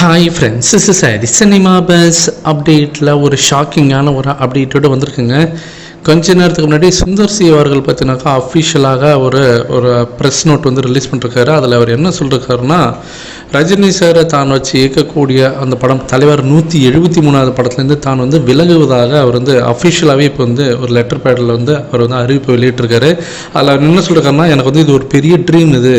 Hi friends is sorry cinema buzz அப்டேட்டில் ஒரு ஷாக்கிங்கான ஒரு அப்டேட்டோடு வந்திருக்குங்க. கொஞ்ச நேரத்துக்கு முன்னாடி சுந்தர் சி அவர்கள் பார்த்தீங்கன்னாக்கா அஃபிஷியலாக ஒரு ஒரு ப்ரெஸ் நோட் வந்து ரிலீஸ் பண்ணிருக்காரு. அதில் அவர் என்ன சொல்லியிருக்காருன்னா ரஜினி சாரை தான் வச்சு இயக்கக்கூடிய அந்த படம் தலைவர் நூற்றி எழுபத்தி மூணாவது படத்துலேருந்து தான் வந்து விலகுவதாக அவர் வந்து அஃபிஷியலாகவே இப்போ வந்து ஒரு லெட்டர் பேடில் வந்து அவர் வந்து அறிவிப்பு வெளியிட்டிருக்காரு. அதில் அவர் என்ன சொல்லிருக்காருன்னா எனக்கு வந்து இது ஒரு பெரிய ட்ரீம் இது.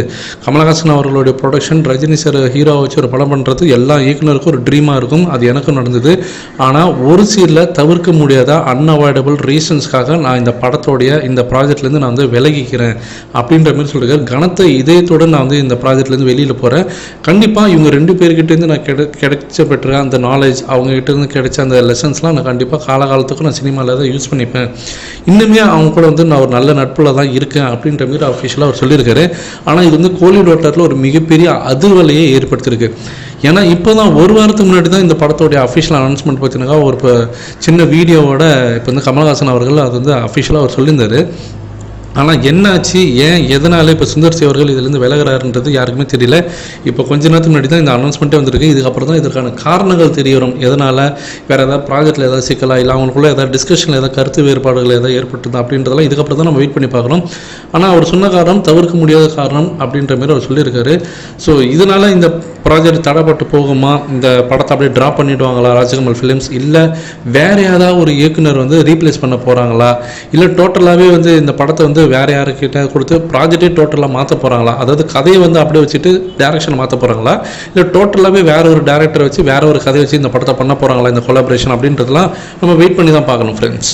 கமலஹாசன் அவர்களுடைய ப்ரொடக்ஷன் ரஜினி சார் ஹீரோவை வச்சு ஒரு படம் பண்ணுறது எல்லா இயக்குனருக்கும் ஒரு ட்ரீமாக இருக்கும். அது எனக்கும் நடந்தது. ஆனால் ஒரு சீரில் தவிர்க்க முடியாத அன்அவாய்டபுள் ரீசன்ஸ்க்காக நான் இந்த படத்தோடைய இந்த ப்ராஜெக்ட்லேருந்து நான் வந்து விலகிக்கிறேன் அப்படின்ற மாதிரி சொல்லியிருக்காரு. கனத்த இதயத்தோடு நான் வந்து இந்த ப்ராஜெக்ட்லேருந்து வெளியில் போகிறேன் கண் கண்டிப்பாக இவங்க ரெண்டு பேர்கிட்டேருந்து நான் கிடை கிடைச்ச பெற்ற அந்த நாலேஜ் அவங்ககிட்டேருந்து கிடைச்ச அந்த லெசன்ஸ்லாம் நான் கண்டிப்பாக காலகாலத்துக்கும் நான் சினிமாவில் தான் யூஸ் பண்ணிப்பேன். இன்னுமே அவங்க கூட வந்து நான் ஒரு நல்ல நட்பில் தான் இருக்கேன் அப்படின்ற மாதிரி அஃபிஷியலாக அவர் சொல்லியிருக்காரு. ஆனால் இது வந்து கோலி டாக்டரில் ஒரு மிகப்பெரிய அதிர்வலையை ஏற்படுத்தியிருக்கு. ஏன்னா இப்போ தான் ஒரு வாரத்துக்கு முன்னாடி தான் இந்த படத்தோடைய அஃபிஷியல் அனௌன்ஸ்மெண்ட் பார்த்தீங்கன்னா ஒரு இப்போ சின்ன வீடியோவோட இப்போ வந்து கமல்ஹாசன் அவர்கள் அது வந்து அஃபிஷியலாக அவர் சொல்லியிருந்தார். ஆனால் என்னாச்சு? ஏன்? எதனால் இப்போ சுந்தர் சி அவர்கள் இதுலேருந்து விலகிறாருன்றது யாருக்குமே தெரியல. இப்போ கொஞ்ச நேரத்துக்கு முன்னாடி தான் இந்த அனௌன்ஸ்மெண்ட்டே வந்திருக்கு. இதுக்கப்புறம் தான் இதற்கான காரணங்கள் தெரிய வரும். எதனால்? வேறு ஏதாவது ப்ராஜெக்ட்டில் ஏதாவது சிக்கலா? இல்லை அவங்களுக்குள்ள ஏதாவது டிஸ்கஷனில் ஏதாவது கருத்து வேறுபாடுகள் ஏதாவது ஏற்பட்டுதா அப்படின்றதெல்லாம் இதுக்கப்புறம் தான் நம்ம வெயிட் பண்ணி பார்க்குறோம் ஆனால் அவர் சொன்ன காரணம் தவிர்க்க முடியாத காரணம் அப்படின்ற மாதிரி அவர் சொல்லியிருக்காரு. ஸோ இதனால் இந்த ப்ராஜெக்ட் தடைப்பட்டு போகுமா? இந்த படத்தை அப்படியே ட்ராப் பண்ணிவிடுவாங்களா ராஜகமல் ஃபிலிம்ஸ் இல்லை வேறு ஏதாவது ஒரு இயக்குனர் வந்து ரீப்ளேஸ் பண்ண போகிறாங்களா இல்லை டோட்டலாகவே வந்து இந்த படத்தை வந்து வேறு யாருக்கிட்ட கொடுத்து ப்ராஜெக்டே டோட்டலாக மாற்ற போகிறாங்களா அதாவது கதையை வந்து அப்படியே வச்சுட்டு டேரக்ஷன் மாற்ற போகிறாங்களா இல்லை டோட்டலாகவே வேற ஒரு டேரக்டரை வச்சு வேற ஒரு கதையை வச்சு இந்த படத்தை பண்ண போகிறாங்களா இந்த கொலாபரேஷன் அப்படின்றதுலாம் நம்ம வெயிட் பண்ணி தான் பார்க்கணும் ஃப்ரெண்ட்ஸ்